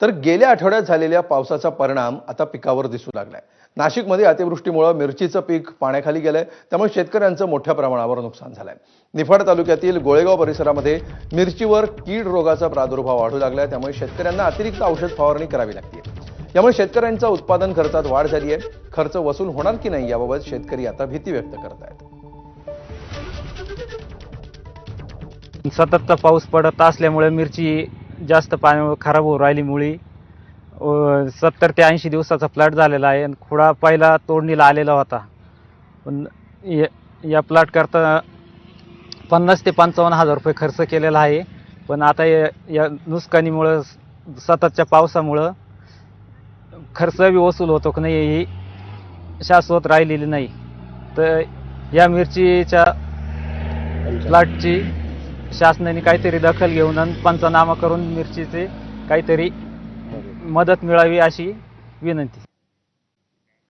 तर गेल्या आठवड्यात झालेल्या पावसाचा परिणाम आता पिकावर दिसू लागलाय. नाशिकमध्ये अतिवृष्टीमुळे मिरचीचं पीक पाण्याखाली गेलंय. त्यामुळे शेतकऱ्यांचं मोठ्या प्रमाणावर नुकसान झालंय. निफाड तालुक्यातील गोळेगाव परिसरामध्ये मिरचीवर कीड रोगाचा प्रादुर्भाव वाढू लागलाय. त्यामुळे शेतकऱ्यांना अतिरिक्त औषध फवारणी करावी लागते यामुळे शेतकऱ्यांचा उत्पादन खर्चात वाढ झाली आहे खर्च वसूल होणार की नाही याबाबत शेतकरी आता भीती व्यक्त करत आहेत. सततचा पाऊस पडत असल्यामुळे मिरची जास्त पाण्यामुळे खराब होऊ राहिलीमुळे सत्तर ते ऐंशी दिवसाचा प्लॉट झालेला आहे आणि खुडा पहिला तोडणीला आलेला होता. पण या- या प्लॉट करता पन्नास ते पंचावन्न हजार रुपये खर्च केलेला आहे. पण आता या या नुकसानीमुळं सततच्या पावसामुळं खर्च बी वसूल होतो की नाही ही शाश्वत राहिलेली नाही. तर या मिरचीच्या प्लॉटची शासनाने काहीतरी दखल घेऊन आणि पंचनामा करून मिरचीचे काहीतरी मदत मिळावी अशी विनंती.